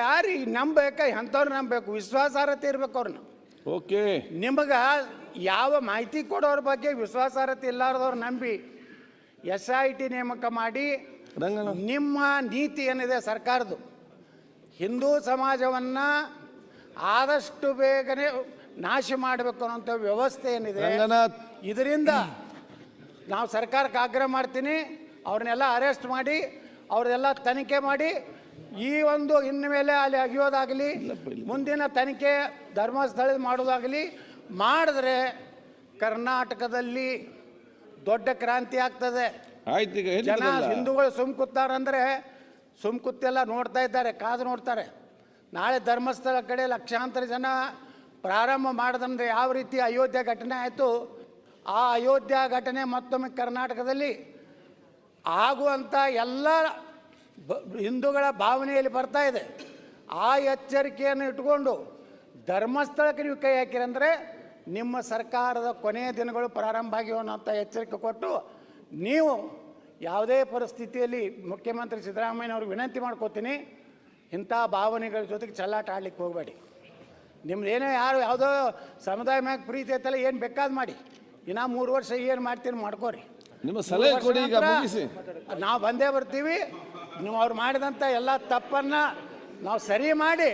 ಯಾರಿಗೆ ನಂಬಬೇಕ? ಎಂಥವ್ರು ನಂಬಬೇಕು? ವಿಶ್ವಾಸಾರ್ಹತೆ ಇರ್ಬೇಕು ಅವ್ರನ್ನ. ಓಕೆ. ನಿಮಗೆ ಯಾವ ಮಾಹಿತಿ ಕೊಡೋರ ಬಗ್ಗೆ ವಿಶ್ವಾಸಾರ್ಹತೆ ಇಲ್ಲಾರ್ದವ್ರು ನಂಬಿ ಎಸ್ ಐ ಟಿ ನೇಮಕ ಮಾಡಿ ನಿಮ್ಮ ನೀತಿ ಏನಿದೆ ಸರ್ಕಾರದ್ದು? ಹಿಂದೂ ಸಮಾಜವನ್ನು ಆದಷ್ಟು ಬೇಗನೆ ನಾಶ ಮಾಡಬೇಕು ಅನ್ನೋಂಥ ವ್ಯವಸ್ಥೆ ಏನಿದೆ? ಇದರಿಂದ ನಾವು ಸರ್ಕಾರಕ್ಕೆ ಆಗ್ರಹ ಮಾಡ್ತೀನಿ. ಅವ್ರನ್ನೆಲ್ಲ ಅರೆಸ್ಟ್ ಮಾಡಿ ಅವ್ರನ್ನೆಲ್ಲ ತನಿಖೆ ಮಾಡಿ ಈ ಒಂದು ಇನ್ನು ಇನ್ಮೇಲೆ ಅಲ್ಲಿ ಅಗಿಯೋದಾಗಲಿ ಮುಂದಿನ ತನಿಖೆ ಧರ್ಮಸ್ಥಳ ಮಾಡೋದಾಗಲಿ ಮಾಡಿದ್ರೆ ಕರ್ನಾಟಕದಲ್ಲಿ ದೊಡ್ಡ ಕ್ರಾಂತಿ ಆಗ್ತದೆ. ಆಯ್ತು ಈಗ ಜನ. ಹಿಂದೂಗಳು ಸುಮ್ ಕೂತಾರಂದ್ರೆ ಸುಮ್ ಕೂತೆಲ್ಲ ನೋಡ್ತಾ ಇದ್ದಾರೆ ಕಾದು ನೋಡ್ತಾರೆ. ನಾಳೆ ಧರ್ಮಸ್ಥಳ ಕಡೆ ಲಕ್ಷಾಂತರ ಜನ ಪ್ರಾರಂಭ ಮಾಡಿದಂದ್ರೆ ಯಾವ ರೀತಿ ಅಯೋಧ್ಯೆ ಘಟನೆ ಆಯಿತು ಆ ಅಯೋಧ್ಯ ಘಟನೆ ಮತ್ತೊಮ್ಮೆ ಕರ್ನಾಟಕದಲ್ಲಿ ಆಗುವಂಥ ಎಲ್ಲ ಹಿಂದೂಗಳ ಭಾವನೆಯಲ್ಲಿ ಬರ್ತಾ ಇದೆ. ಆ ಎಚ್ಚರಿಕೆಯನ್ನು ಇಟ್ಕೊಂಡು ಧರ್ಮಸ್ಥಳಕ್ಕೆ ನೀವು ಕೈ ಹಾಕಿರಂದ್ರೆ ನಿಮ್ಮ ಸರ್ಕಾರದ ಕೊನೆಯ ದಿನಗಳು ಪ್ರಾರಂಭ ಆಗಿವೆ ಅನ್ನೋಂಥ ಎಚ್ಚರಿಕೆ ಕೊಟ್ಟು ನೀವು ಯಾವುದೇ ಪರಿಸ್ಥಿತಿಯಲ್ಲಿ ಮುಖ್ಯಮಂತ್ರಿ ಸಿದ್ದರಾಮಯ್ಯನವ್ರಿಗೆ ವಿನಂತಿ ಮಾಡ್ಕೋತೀನಿ, ಇಂಥ ಭಾವನೆಗಳ ಜೊತೆಗೆ ಚಲ್ಲಾಟ ಆಡಲಿಕ್ಕೆ ಹೋಗಬೇಡಿ. ನಿಮ್ದು ಏನೇ ಯಾರು ಯಾವುದೋ ಸಮುದಾಯ ಮ್ಯಾಗ ಪ್ರೀತಿ ಐತಲ್ಲ, ಏನು ಬೇಕಾದ ಮಾಡಿ. ಇನ್ನೂ ಮೂರು ವರ್ಷ ಏನು ಮಾಡ್ತೀನಿ ಮಾಡ್ಕೋರಿ. ನಿಮ್ಮ ಸಲಹೆ ಕೊಡಿ ಈಗ ಮುಗಿಸಿ. ನಾವು ಬಂದೇ ಬರ್ತೀವಿ. ನೀವು ಅವ್ರು ಮಾಡಿದಂಥ ಎಲ್ಲ ತಪ್ಪನ್ನ ನಾವು ಸರಿ ಮಾಡಿ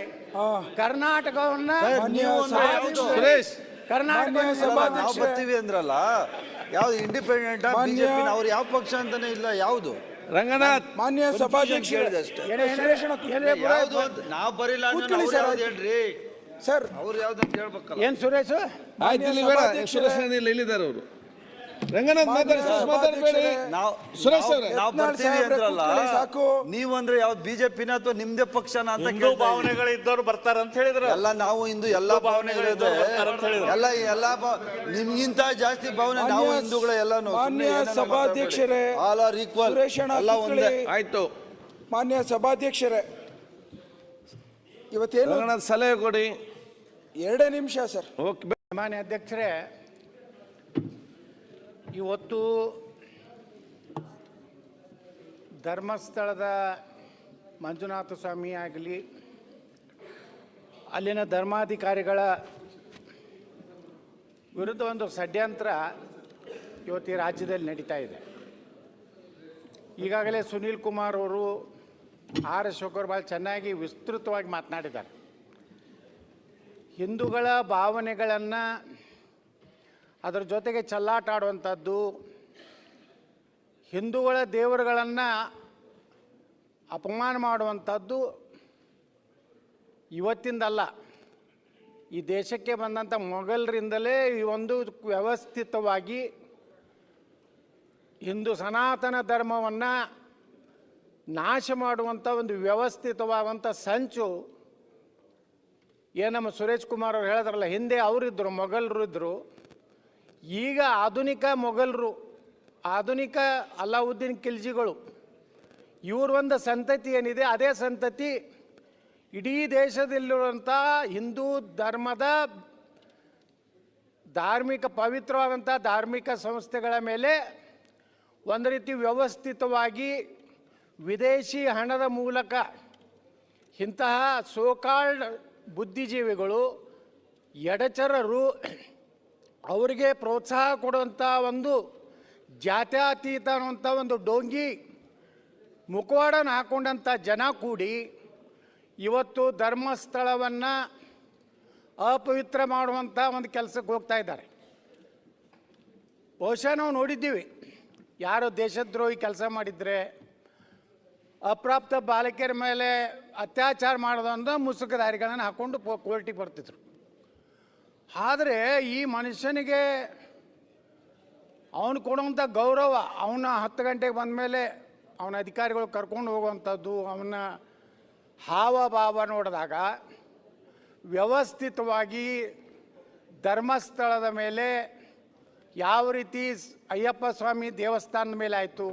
ಕರ್ನಾಟಕವನ್ನ ಸುರೇಶ್. ಕರ್ನಾಟಕ ನಾವು ಬರ್ತೀವಿ ಅಂದ್ರಲ್ಲ ಯಾವ್ದು ಇಂಡಿಪೆಂಡೆಂಟ್ ಬಿಜೆಪಿ ಅವ್ರು ಯಾವ ಪಕ್ಷ ಅಂತಾನೆ ಇಲ್ಲ ಯಾವುದು? ರಂಗನಾಥ್. ಮಾನ್ಯ ಸಭಾಧ್ಯಕ್ಷ ಸಭಾಧ್ಯಕ್ಷರೇ. ಕೇಳಿದೆ ಅಷ್ಟೇ. ನಾವು ಬರಿಲ್ಲ ಹೇಳ್ರಿ? ಸರ್. ಅವ್ರು ಯಾವ್ದು ಅಂತ ಹೇಳ್ಬೇಕಲ್ಲ. ಏನ್ ಸುರೇಶ್? ಆಯ್ತು ಇಲ್ಲಿ ಬೇಡ ಸುರೇಶ್ ಇಲ್ಲ ಇಲ್ಲಿದ್ದಾರೆ ಅವರು. ರಂಗನಾಥ್ ಮಾತಾಡಿ ಸುರೇಶ್ ಮಾತಾಡಬೇಡಿ ನಾವು ಸುರೇಶ್ ಅವ್ರೆ. ನಾವು ಬರ್ತೀವಿ ಅಂದ್ರಲ್ಲ ಸಾಕು. ನೀವು ಅಂದ್ರೆ ಯಾವ್ದು ಬಿಜೆಪಿನ ಅಥವಾ ನಿಮ್ದೇ ಪಕ್ಷನ ಅಂತ ಹಿಂದೂ. ಭಾವನೆಗಳು ಇದ್ದವ್ರು ಬರ್ತಾರ ಅಂತ ಹೇಳಿದ್ರೆ? ಎಲ್ಲ ನಾವು ಇಂದು ಎಲ್ಲಾ ಭಾವನೆಗಳು ಇದೆ ಅಂತ ಹೇಳಿದ್ರು. ಎಲ್ಲ ಎಲ್ಲಾ ಭಾವ- ನಿಮ್ಗಿಂತ ಜಾಸ್ತಿ ಭಾವನೆ ನಾವು ಹಿಂದೂಗಳ ಎಲ್ಲಾನು ಮಾನ್ಯ ಸಭಾಧ್ಯಕ್ಷರೇ, ಆಲ್ ಆರ್ ಈಕ್ವಲ್ ಎಲ್ಲ ಒಂದೇ. ಆಯ್ತು. ಮಾನ್ಯ ಸಭಾಧ್ಯಕ್ಷರೇ ಇವತ್ತೇನು? ರಂಗನಾಥ್ ಸಲಹೆ ಕೊಡಿ. ಎರಡೇ ನಿಮಿಷ ಸರ್. ಓಕೆ. ಮಾನ್ಯ ಅಧ್ಯಕ್ಷರೇ ಇವತ್ತು ಧರ್ಮಸ್ಥಳದ ಮಂಜುನಾಥ ಸ್ವಾಮಿ ಆಗಲಿ, ಅಲ್ಲಿನ ಧರ್ಮಾಧಿಕಾರಿಗಳ ವಿರುದ್ಧ ಒಂದು ಷಡ್ಯಂತ್ರ ಇವತ್ತು ಈ ರಾಜ್ಯದಲ್ಲಿ ನಡೀತಾ ಇದೆ. ಈಗಾಗಲೇ ಸುನೀಲ್ ಕುಮಾರ್ ಅವರು ಆರ್ ಅಶೋಕರ್ ಭಾಳ ಚೆನ್ನಾಗಿ ವಿಸ್ತೃತವಾಗಿ ಮಾತನಾಡಿದ್ದಾರೆ. ಹಿಂದೂಗಳ ಭಾವನೆಗಳನ್ನು ಅದರ ಜೊತೆಗೆ ಚಲ್ಲಾಟ ಆಡುವಂಥದ್ದು, ಹಿಂದೂಗಳ ದೇವರುಗಳನ್ನು ಅಪಮಾನ ಮಾಡುವಂಥದ್ದು ಇವತ್ತಿಂದಲ್ಲ. ಈ ದೇಶಕ್ಕೆ ಬಂದಂಥ ಮೊಘಲರಿಂದಲೇ ಈ ಒಂದು ವ್ಯವಸ್ಥಿತವಾಗಿ ಹಿಂದೂ ಸನಾತನ ಧರ್ಮವನ್ನು ನಾಶ ಮಾಡುವಂಥ ಒಂದು ವ್ಯವಸ್ಥಿತವಾದಂಥ ಸಂಚು ಏನು ನಮ್ಮ ಸುರೇಶ್ ಕುಮಾರ್ ಅವ್ರು ಹೇಳಿದ್ರಲ್ಲ ಹಿಂದೆ ಅವರಿದ್ದರು ಮೊಘಲರು ಇದ್ದರು ಈಗ ಆಧುನಿಕ ಮೊಘಲರು, ಆಧುನಿಕ ಅಲ್ಲಾವುದ್ದೀನ್ ಖಿಲ್ಜಿಗಳು, ಇವ್ರ ಒಂದು ಸಂತತಿ ಏನಿದೆ, ಅದೇ ಸಂತತಿ ಇಡೀ ದೇಶದಲ್ಲಿರುವಂಥ ಹಿಂದೂ ಧರ್ಮದ ಧಾರ್ಮಿಕ ಪವಿತ್ರವಾದಂಥ ಧಾರ್ಮಿಕ ಸಂಸ್ಥೆಗಳ ಮೇಲೆ ಒಂದು ರೀತಿ ವ್ಯವಸ್ಥಿತವಾಗಿ ವಿದೇಶಿ ಹಣದ ಮೂಲಕ ಇಂತಹ ಸೋಕಾಲ್ಡ್ ಬುದ್ಧಿಜೀವಿಗಳು, ಎಡಚರರು ಅವರಿಗೆ ಪ್ರೋತ್ಸಾಹ ಕೊಡುವಂಥ ಒಂದು ಜಾತ್ಯಾತೀತ ಅನ್ನುವಂಥ ಒಂದು ಡೋಂಗಿ ಮುಖವಾಡನ ಹಾಕ್ಕೊಂಡಂಥ ಜನ ಕೂಡಿ ಇವತ್ತು ಧರ್ಮಸ್ಥಳವನ್ನು ಅಪವಿತ್ರ ಮಾಡುವಂಥ ಒಂದು ಕೆಲಸಕ್ಕೆ ಹೋಗ್ತಾ ಇದ್ದಾರೆ. ಬಹುಶಃ ನಾವು ನೋಡಿದ್ದೀವಿ. ಯಾರು ದೇಶದ್ರೋಹಿ ಕೆಲಸ ಮಾಡಿದರೆ ಅಪ್ರಾಪ್ತ ಬಾಲಕಿಯರ ಮೇಲೆ ಅತ್ಯಾಚಾರ ಮಾಡೋದಂದ್ರೆ ಮುಸುಕದಾರಿಗಳನ್ನು ಹಾಕ್ಕೊಂಡು ಕೋರ್ಟಿಗೆ ಬರ್ತಿದ್ರು ಆದರೆ ಈ ಮನುಷ್ಯನಿಗೆ ಅವನು ಕೊಡುವಂಥ ಗೌರವ ಅವನ ಹತ್ತು ಗಂಟೆಗೆ ಬಂದ ಮೇಲೆ ಅವನ ಅಧಿಕಾರಿಗಳು ಕರ್ಕೊಂಡು ಹೋಗುವಂಥದ್ದು, ಅವನ ಹಾವಭಾವ ನೋಡಿದಾಗ ವ್ಯವಸ್ಥಿತವಾಗಿ ಧರ್ಮಸ್ಥಳದ ಮೇಲೆ ಯಾವ ರೀತಿ ಅಯ್ಯಪ್ಪ ಸ್ವಾಮಿ ದೇವಸ್ಥಾನದ ಮೇಲೆ ಆಯಿತು,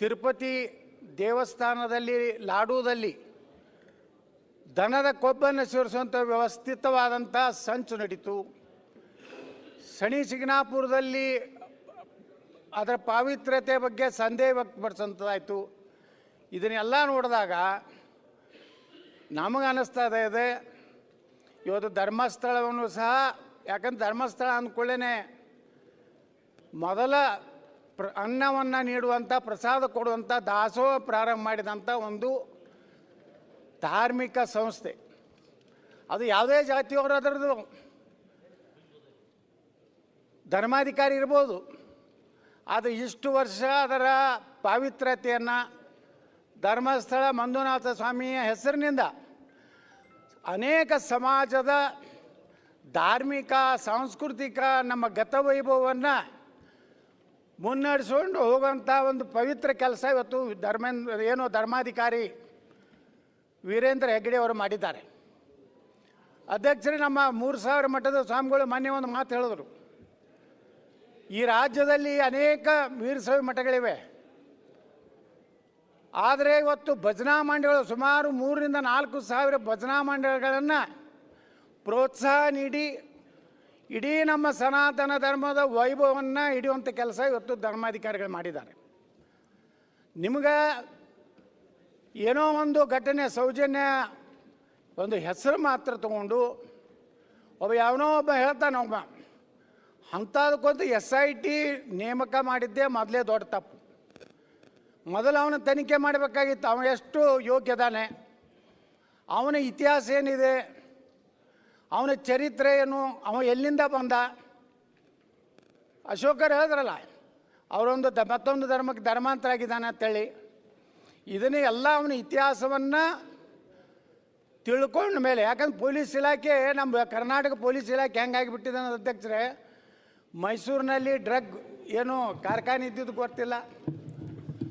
ತಿರುಪತಿ ದೇವಸ್ಥಾನದಲ್ಲಿ, ಲಾಡೂದಲ್ಲಿ ದನದ ಕೊಬ್ಬನ್ನು ಸೇರಿಸುವಂಥ ವ್ಯವಸ್ಥಿತವಾದಂಥ ಸಂಚು ನಡೀತು. ಶನಿ ಸಿಗ್ನಾಪುರದಲ್ಲಿ ಅದರ ಪಾವಿತ್ರ್ಯತೆ ಬಗ್ಗೆ ಸಂದೇಹ ವ್ಯಕ್ತಪಡಿಸುವಂಥದ್ದಾಯಿತು ಇದನ್ನೆಲ್ಲ ನೋಡಿದಾಗ ನಮಗೆ ಅನ್ನಿಸ್ತಾ ಇದೆ, ಇವತ್ತು ಧರ್ಮಸ್ಥಳವನ್ನು ಸಹ, ಯಾಕಂದ್ರೆ ಧರ್ಮಸ್ಥಳ ಅಂದ್ಕೊಳ್ಳೇನೆ ಮೊದಲ ಪ್ರ ಅನ್ನವನ್ನು ನೀಡುವಂಥ, ಪ್ರಸಾದ ಕೊಡುವಂಥ ದಾಸೋಹ ಪ್ರಾರಂಭ ಮಾಡಿದಂಥ ಒಂದು ಧಾರ್ಮಿಕ ಸಂಸ್ಥೆ. ಅದು ಯಾವುದೇ ಜಾತಿಯವರು ಅದರದ್ದು ಧರ್ಮಾಧಿಕಾರಿ ಇರ್ಬೋದು. ಅದು ಇಷ್ಟು ವರ್ಷ ಅದರ ಪಾವಿತ್ರ್ಯತೆಯನ್ನು ಧರ್ಮಸ್ಥಳ ಮಂಜುನಾಥ ಸ್ವಾಮಿಯ ಹೆಸರಿನಿಂದ ಅನೇಕ ಸಮಾಜದ ಧಾರ್ಮಿಕ, ಸಾಂಸ್ಕೃತಿಕ ನಮ್ಮ ಗತವೈಭವವನ್ನು ಮುನ್ನಡೆಸ್ಕೊಂಡು ಹೋಗುವಂಥ ಒಂದು ಪವಿತ್ರ ಕೆಲಸ ಇವತ್ತು ಧರ್ಮ ಏನು ಧರ್ಮಾಧಿಕಾರಿ ವೀರೇಂದ್ರ ಹೆಗ್ಗಡೆ ಅವರು ಮಾಡಿದ್ದಾರೆ. ಅಧ್ಯಕ್ಷರೇ, ನಮ್ಮ ಮೂರು ಸಾವಿರ ಮಠದ ಸ್ವಾಮಿಗಳು ಮಾನ್ಯ ಒಂದು ಮಾತು ಹೇಳಿದ್ರು. ಈ ರಾಜ್ಯದಲ್ಲಿ ಅನೇಕ ವೀರಶೈವ ಮಠಗಳಿವೆ. ಆದರೆ ಇವತ್ತು ಭಜನಾ ಮಂಡಳಿಗಳು ಸುಮಾರು ಮೂರರಿಂದ ನಾಲ್ಕು ಸಾವಿರ ಭಜನಾ ಮಂಡಳಿಗಳನ್ನು ಪ್ರೋತ್ಸಾಹ ನೀಡಿ ಇಡೀ ನಮ್ಮ ಸನಾತನ ಧರ್ಮದ ವೈಭವವನ್ನು ಹಿಡಿಯುವಂಥ ಕೆಲಸ ಇವತ್ತು ಧರ್ಮಾಧಿಕಾರಿಗಳು ಮಾಡಿದ್ದಾರೆ. ನಿಮ್ಗೆ ಏನೋ ಒಂದು ಘಟನೆ, ಸೌಜನ್ಯ, ಒಂದು ಹೆಸರು ಮಾತ್ರ ತಗೊಂಡು ಒಬ್ಬ ಯಾವನೋ ಒಬ್ಬ ಹೇಳ್ತಾನೆ ಒಬ್ಬ, ಅಂಥದಕ್ಕೊಂದು ಎಸ್ ಐ ಟಿ ನೇಮಕ ಮಾಡಿದ್ದೇ ಮೊದಲೇ ದೊಡ್ಡ ತಪ್ಪು. ಮೊದಲು ಅವನ ತನಿಖೆ ಮಾಡಬೇಕಾಗಿತ್ತು, ಅವನು ಎಷ್ಟು ಯೋಗ್ಯದಾನೆ, ಅವನ ಇತಿಹಾಸ ಏನಿದೆ, ಅವನ ಚರಿತ್ರೆ ಏನು ಅವ ಎಲ್ಲಿಂದ ಬಂದ? ಅಶೋಕರು ಹೇಳಿದ್ರಲ್ಲ, ಅವರೊಂದು ದ ಮತ್ತೊಂದು ಧರ್ಮಕ್ಕೆ ಧರ್ಮಾಂತರ ಆಗಿದ್ದಾನೆ ಅಂತೇಳಿ. ಇದನ್ನೇ ಎಲ್ಲ ಅವನ ಇತಿಹಾಸವನ್ನು ತಿಳ್ಕೊಂಡ ಮೇಲೆ, ಯಾಕಂದ್ರೆ ಪೊಲೀಸ್ ಇಲಾಖೆ, ನಮ್ಮ ಕರ್ನಾಟಕ ಪೊಲೀಸ್ ಇಲಾಖೆ ಹೆಂಗಾಗಿಬಿಟ್ಟಿದೆ ಅನ್ನೋದು ಅಧ್ಯಕ್ಷರೇ, ಮೈಸೂರಿನಲ್ಲಿ ಡ್ರಗ್ ಏನು ಕಾರ್ಖಾನೆ ಇದ್ದಿದ್ದು ಗೊತ್ತಿಲ್ಲ.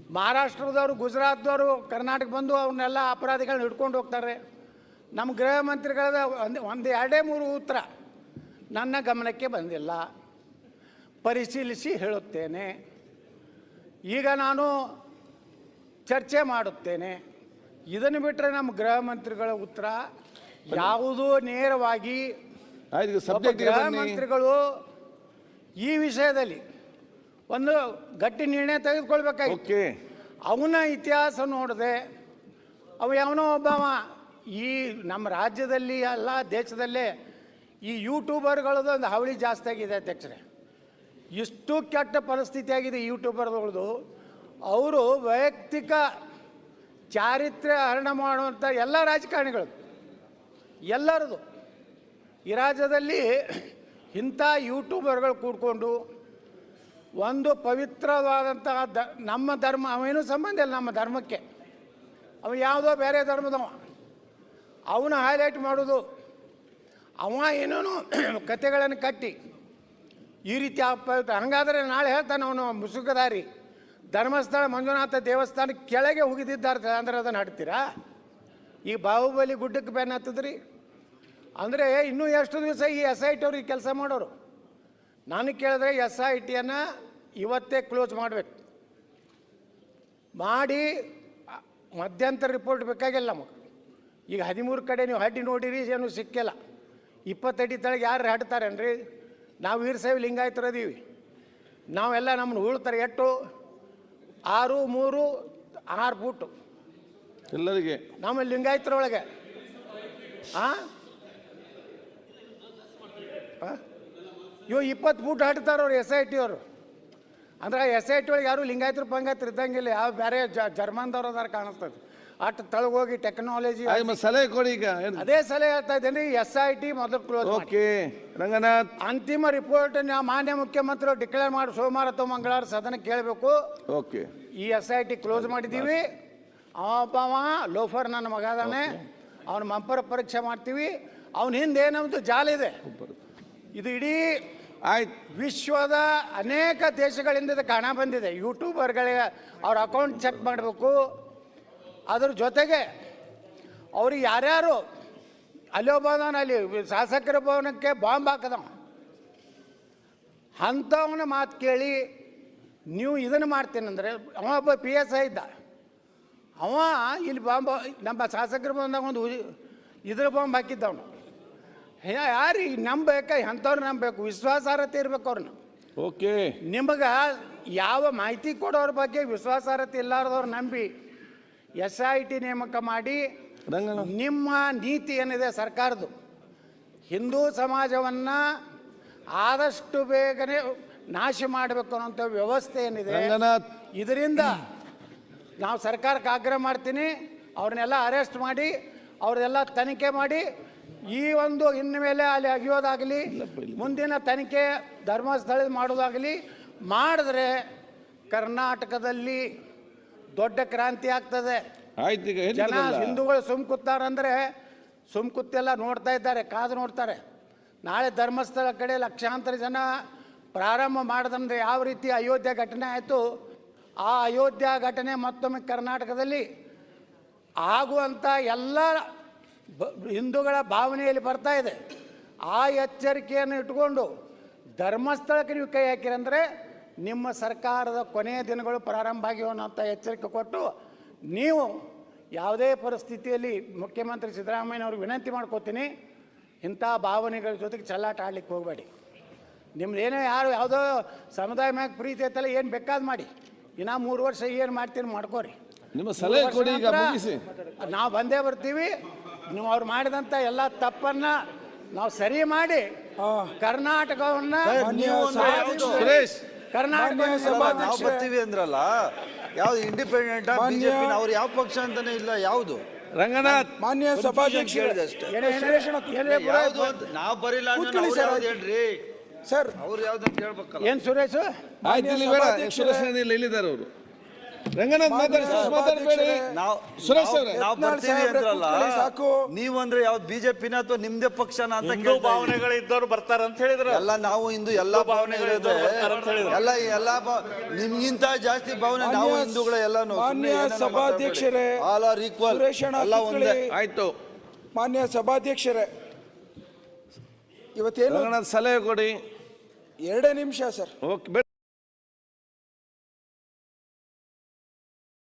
ಮಹಾರಾಷ್ಟ್ರದವರು, ಗುಜರಾತ್ದವರು, ಕರ್ನಾಟಕ ಬಂದು ಅವ್ರನ್ನೆಲ್ಲ ಅಪರಾಧಿಗಳನ್ನ ಹಿಡ್ಕೊಂಡು ಹೋಗ್ತಾರೆ. ನಮ್ಮ ಗೃಹ ಮಂತ್ರಿಗಳದ ಒಂದು ಒಂದು ಎರಡೇ ಮೂರು ಉತ್ತರ ನನ್ನ ಗಮನಕ್ಕೆ ಬಂದಿಲ್ಲ. ಪರಿಶೀಲಿಸಿ ಹೇಳುತ್ತೇನೆ. ಈಗ ನಾನು ಚರ್ಚೆ ಮಾಡುತ್ತೇನೆ. ಇದನ್ನು ಬಿಟ್ಟರೆ ನಮ್ಮ ಗೃಹ ಮಂತ್ರಿಗಳ ಉತ್ತರ ಯಾವುದೂ ನೇರವಾಗಿ ಗೃಹ ಮಂತ್ರಿಗಳು ಈ ವಿಷಯದಲ್ಲಿ ಒಂದು ಗಟ್ಟಿ ನಿರ್ಣಯ ತೆಗೆದುಕೊಳ್ಬೇಕಾಗಿತ್ತು. ಅವನ ಇತಿಹಾಸ ನೋಡಿದೆ ಅವ ಯಾವನೋ ಒಬ್ಬವ ಈ ನಮ್ಮ ರಾಜ್ಯದಲ್ಲಿ ಅಲ್ಲ ದೇಶದಲ್ಲೇ ಈ ಯೂಟ್ಯೂಬರ್ಗಳದ್ದು ಒಂದು ಹಾವಳಿ ಜಾಸ್ತಿ ಆಗಿದೆ ಅಧ್ಯಕ್ಷರೇ. ಇಷ್ಟು ಕೆಟ್ಟ ಪರಿಸ್ಥಿತಿ ಆಗಿದೆ ಯೂಟ್ಯೂಬರ್ಗಳದು ಅವರು ವೈಯಕ್ತಿಕ ಚಾರಿತ್ರ್ಯ ಹರಣ ಮಾಡುವಂಥ ಎಲ್ಲ ರಾಜಕಾರಣಿಗಳು, ಎಲ್ಲರದು. ಈ ರಾಜ್ಯದಲ್ಲಿ ಇಂಥ ಯೂಟ್ಯೂಬರ್ಗಳು ಕೂಡ್ಕೊಂಡು ಒಂದು ಪವಿತ್ರವಾದಂತಹ ದ, ನಮ್ಮ ಧರ್ಮ, ಅವೇನೂ ಸಂಬಂಧ ಇಲ್ಲ ನಮ್ಮ ಧರ್ಮಕ್ಕೆ. ಅವ ಯಾವುದೋ ಬೇರೆ ಧರ್ಮದವ. ಅವನ ಹೈಲೈಟ್ ಮಾಡೋದು, ಅವ ಏನೇನೋ ಕತೆಗಳನ್ನು ಕಟ್ಟಿ, ಈ ರೀತಿ ಅಪ ಹಂಗಾದರೆ ನಾಳೆ ಹೇಳ್ತಾನೆ ಅವನು ಮುಸುಕದಾರಿ ಧರ್ಮಸ್ಥಳ ಮಂಜುನಾಥ ದೇವಸ್ಥಾನ ಕೆಳಗೆ ಉಗಿದಿದ್ದಾರೆ ಅಂದ್ರೆ ಅದನ್ನು ಹಾಡ್ತೀರಾ ಈ ಬಾಹುಬಲಿ ಗುಡ್ಡಕ್ಕೆ ಬೆನ್ನ ಹತ್ತದ್ರಿ? ಅಂದರೆ ಇನ್ನೂ ಎಷ್ಟು ದಿವಸ ಈ ಎಸ್ ಐ ಟಿ ಅವ್ರಿಗೆ ಕೆಲಸ ಮಾಡೋರು? ನಾನು ಕೇಳಿದ್ರೆ ಎಸ್ ಐ ಟಿಯನ್ನು ಇವತ್ತೇ ಕ್ಲೋಸ್ ಮಾಡಬೇಕು. ಮಾಡಿ ಮಧ್ಯಂತರ ರಿಪೋರ್ಟ್ ಬೇಕಾಗಿಲ್ಲ ನಮಗೆ. ಈಗ ಹದಿಮೂರು ಕಡೆ ನೀವು ಹಡ್ಡಿ ನೋಡಿರಿ, ಏನು ಸಿಕ್ಕಿಲ್ಲ. ಇಪ್ಪತ್ತಡಿ ತಳಗೆ ಯಾರು ಹಾಡ್ತಾರೇನ್ರಿ ನಾವು ವೀರಶೈವ ಲಿಂಗಾಯತರು ಅದೀವಿ ನಾವೆಲ್ಲ ನಮ್ಮನ್ನು ಉಳ್ತಾರೆ ಎಷ್ಟು ಆರು ಮೂರು ಆರು ಫೂಟು ಎಲ್ಲರಿಗೆ. ನಮ್ಮ ಲಿಂಗಾಯತರೊಳಗೆ. ಆ? ಇವು ಇಪ್ಪತ್ತು ಫೂಟ್ ಹಾಡ್ತಾರೆ ಅವ್ರು ಎಸ್ ಐ ಟಿ ಅವರು. ಅಂದ್ರೆ ಎಸ್ ಐ ಟಿ ಒಳಗೆ ಯಾರು ಲಿಂಗಾಯತರು ಪಂಗಾಯತರು ಇದ್ದಂಗಿಲ್ಲ ಯಾವ ಬೇರೆ ಜರ್ಮನ್ದವ್ರು ಅದಾರ ಕಾಣಿಸ್ತದೆ. ಅಷ್ಟು ತಳಗೋಗಿ ಟೆಕ್ನಾಲಜಿ ಆಯ್ತು ಮತ್ತೆ ಸಲಹೆ ಕೊಡಿ ಈಗ ಏನು? ಅದೇ ಸಲಹೆ ಹೇಳ್ತಾ ಇದ್ದೇನೆ ಎಸ್ ಐ ಟಿ ಮೊದಲು ಕ್ಲೋಸ್ ಮಾಡಿ. ಓಕೆ ರಂಗನಾಥ್. ಅಂತಿಮ ರಿಪೋರ್ಟ್ ಮಾನ್ಯ ಮುಖ್ಯಮಂತ್ರಿ ಡಿಕ್ಲೇರ್ ಮಾಡಿ ಸೋಮವಾರ ಅಥವಾ ಮಂಗಳವಾರ ಸದನ ಕೇಳಬೇಕು. ಓಕೆ. ಈ ಎಸ್ ಐ ಟಿ ಕ್ಲೋಸ್ ಮಾಡಿದ್ದೀವಿ. ಅವಬ್ಬವ ಲೋಫರ್ ನನ್ನ ಮಗ ಅದಾನೆ. ಅವನ ಮಂಪರ ಪರೀಕ್ಷೆ ಮಾಡ್ತೀವಿ. ಅವನ ಹಿಂದೆ ಏನೊಂದು ಜಾಲ ಇದೆ. ಇದು ಇಡೀ ಆಯ್ತು. ವಿಶ್ವದ ಅನೇಕ ದೇಶಗಳಿಂದ ಇದು ಕಾಣ ಬಂದಿದೆ. ಯೂಟ್ಯೂಬರ್ಗಳಿಗೆ ಅವ್ರ ಅಕೌಂಟ್ ಚೆಕ್ ಮಾಡಬೇಕು. ಅದ್ರ ಜೊತೆಗೆ ಅವ್ರಿಗೆ ಯಾರ್ಯಾರು ಅಲ್ಲಿ ಒಬ್ಬದಾನ ಅಲ್ಲಿ ಶಾಸಕರ ಭವನಕ್ಕೆ ಬಾಂಬ್ ಹಾಕದ ಅಂಥವನ ಮಾತು ಕೇಳಿ ನೀವು ಇದನ್ನು ಮಾಡ್ತೀನಂದ್ರೆ ಅವ ಒಬ್ಬ ಪಿ ಎಸ್ ಐ ಇದ್ದ. ಅವ ಇಲ್ಲಿ ಬಾಂಬ್ ನಮ್ಮ ಶಾಸಕರ ಭವನದಾಗ ಒಂದು ಇದ್ರ ಬಾಂಬ್ ಹಾಕಿದ್ದವನು. ಯಾರಿಗೆ ನಂಬಬೇಕ ಅಂಥವ್ರು ನಂಬಬೇಕು ವಿಶ್ವಾಸಾರ್ಹತೆ ಇರಬೇಕು ಅವ್ರನ್ನ ಓಕೆ. ನಿಮಗೆ ಯಾವ ಮಾಹಿತಿ ಕೊಡೋರ ಬಗ್ಗೆ ವಿಶ್ವಾಸಾರ್ಹತೆ ಇಲ್ಲಾರ್ದವ್ರು ನಂಬಿ ಎಸ್ ಐ ಟಿ ನೇಮಕ ಮಾಡಿ ನಿಮ್ಮ ನೀತಿ ಏನಿದೆ ಸರ್ಕಾರದ್ದು? ಹಿಂದೂ ಸಮಾಜವನ್ನು ಆದಷ್ಟು ಬೇಗನೆ ನಾಶ ಮಾಡಬೇಕು ಅನ್ನೋಂಥ ವ್ಯವಸ್ಥೆ ಏನಿದೆ? ಇದರಿಂದ ನಾವು ಸರ್ಕಾರಕ್ಕೆ ಆಗ್ರಹ ಮಾಡ್ತೀನಿ. ಅವ್ರನ್ನೆಲ್ಲ ಅರೆಸ್ಟ್ ಮಾಡಿ ಅವ್ರನ್ನೆಲ್ಲ ತನಿಖೆ ಮಾಡಿ ಈ ಒಂದು ಇನ್ನು ಮೇಲೆ ಅಲ್ಲಿ ಅಗಿಯೋದಾಗಲಿ ಮುಂದಿನ ತನಿಖೆ ಧರ್ಮಸ್ಥಳ ಮಾಡೋದಾಗಲಿ ಮಾಡಿದ್ರೆ ಕರ್ನಾಟಕದಲ್ಲಿ ದೊಡ್ಡ ಕ್ರಾಂತಿ ಆಗ್ತದೆ. ಆಯ್ತು ಈಗ ಜನ ಹೇಳಿದ್ರಲ್ಲ. ಹಿಂದೂಗಳು ಸುಮ್ ಕೂತಾರಂದ್ರೆ ಸುಮ್ ಕೂತೆಲ್ಲ ನೋಡ್ತಾ ಇದ್ದಾರೆ ಕಾದು ನೋಡ್ತಾರೆ. ನಾಳೆ ಧರ್ಮಸ್ಥಳ ಕಡೆ ಲಕ್ಷಾಂತರ ಜನ ಪ್ರಾರಂಭ ಮಾಡಿದಂದ್ರೆ ಯಾವ ರೀತಿ ಅಯೋಧ್ಯೆ ಘಟನೆ ಆಯಿತು? ಆ ಅಯೋಧ್ಯೆ ಘಟನೆ ಮತ್ತೊಮ್ಮೆ ಕರ್ನಾಟಕದಲ್ಲಿ ಆಗುವಂಥ ಎಲ್ಲ ಬ- ಹಿಂದೂಗಳ ಭಾವನೆಯಲ್ಲಿ ಬರ್ತಾ ಇದೆ. ಆ ಎಚ್ಚರಿಕೆಯನ್ನು ಇಟ್ಕೊಂಡು ಧರ್ಮಸ್ಥಳಕ್ಕೆ ನೀವು ಕೈ ಹಾಕಿರಂದ್ರೆ ನಿಮ್ಮ ಸರ್ಕಾರದ ಕೊನೆಯ ದಿನಗಳು ಪ್ರಾರಂಭ ಆಗಿವೆ ಅನ್ನೋಂಥ ಎಚ್ಚರಿಕೆ ಕೊಟ್ಟು ನೀವು ಯಾವುದೇ ಪರಿಸ್ಥಿತಿಯಲ್ಲಿ ಮುಖ್ಯಮಂತ್ರಿ ಸಿದ್ದರಾಮಯ್ಯನವ್ರಿಗೆ ವಿನಂತಿ ಮಾಡ್ಕೋತೀನಿ ಇಂಥ ಭಾವನೆಗಳ ಜೊತೆಗೆ ಚೆಲ್ಲಾಟ ಆಡ್ಲಿಕ್ಕೆ ಹೋಗಬೇಡಿ. ನಿಮ್ದು ಏನೋ ಯಾರು ಯಾವುದೋ ಸಮುದಾಯ ಮ್ಯಾಗ ಪ್ರೀತಿ ಐತಲ್ಲ ಏನು ಬೇಕಾದ ಮಾಡಿ. ಇನ್ನೂ ಮೂರು ವರ್ಷ ಏನು ಮಾಡ್ತೀನಿ ಮಾಡ್ಕೋರಿ. ನಿಮ್ಮ ಸಲಹೆ ಕೊಡಿ ಈಗ ಮುಗಿಸಿ. ನಾವು ಬಂದೇ ಬರ್ತೀವಿ. ನೀವು ಅವ್ರು ಮಾಡಿದಂಥ ಎಲ್ಲ ತಪ್ಪನ್ನು ನಾವು ಸರಿ ಮಾಡಿ ಕರ್ನಾಟಕವನ್ನ ಕರ್ನಾಟಕ ಮಾನ್ಯ ನಾವು ಸಭಾಧ್ಯಕ್ಷರೇ. ಬರ್ತೀವಿ ಅಂದ್ರಲ್ಲ ಯಾವ್ದು ಇಂಡಿಪೆಂಡೆಂಟ್ ಬಿಜೆಪಿ ಅವ್ರು ಯಾವ ಪಕ್ಷ ಅಂತಾನೆ ಇಲ್ಲ ಯಾವುದು? ರಂಗನಾಥ್ ಮಾನ್ಯ ಸಭಾಧ್ಯಕ್ಷ ನಾವು ಬರಿಲ್ಲ ಹೇಳ್ರಿ? ಸರ್. ಅವ್ರು ಯಾವ್ದು ಅಂತ ಹೇಳ್ಬೇಕಲ್ಲ. ಏನ್ ಸುರೇಶ್? ಇಲ್ಲಿದ್ದಾರೆ ಅವರು. ರಂಗನಾಥ್ ಮಾತಾಡಿ ಮಾತಾಡಬೇಡಿ ನಾವು ಸುರೇಶ್ ಅವ್ರೆ. ನಾವು ಬರ್ತೀವಿ ಅಂದ್ರಲ್ಲ ಸಾಕು. ನೀವು ಅಂದ್ರೆ ಯಾವ್ದು ಬಿಜೆಪಿನ ಅಥವಾ ನಿಮ್ದೇ ಪಕ್ಷನ ಅಂತ ಹಿಂದೂ ಕೇಳ್ತಾ ಇದ್ದೀವಿ. ಭಾವನೆಗಳು ಇದ್ದವ್ರು ಬರ್ತಾರ ಅಂತ ಹೇಳಿದ್ರು. ಎಲ್ಲ ನಾವು ಇಂದು ಎಲ್ಲಾ ಭಾವನೆ ಎಲ್ಲ ಅಂತ ಹೇಳಿದ್ರು. ಎಲ್ಲ ನಿಮ್ಗಿಂತ ಜಾಸ್ತಿ ಭಾವನೆ ನಾವು ಹಿಂದೂಗಳ ಎಲ್ಲಾನು ಮಾನ್ಯ ಸಭಾಧ್ಯಕ್ಷರೇ, ಆಲ್ ಆರ್ ಈಕ್ವಲ್ ಎಲ್ಲ ಒಂದೇ. ಆಯ್ತು. ಮಾನ್ಯ ಸಭಾಧ್ಯಕ್ಷರೇ ಇವತ್ತೇನು? ರಂಗನಾಥ್ ಸಲಹೆ ಕೊಡಿ. ಎರಡೇ ನಿಮಿಷ ಸರ್. ಓಕೆ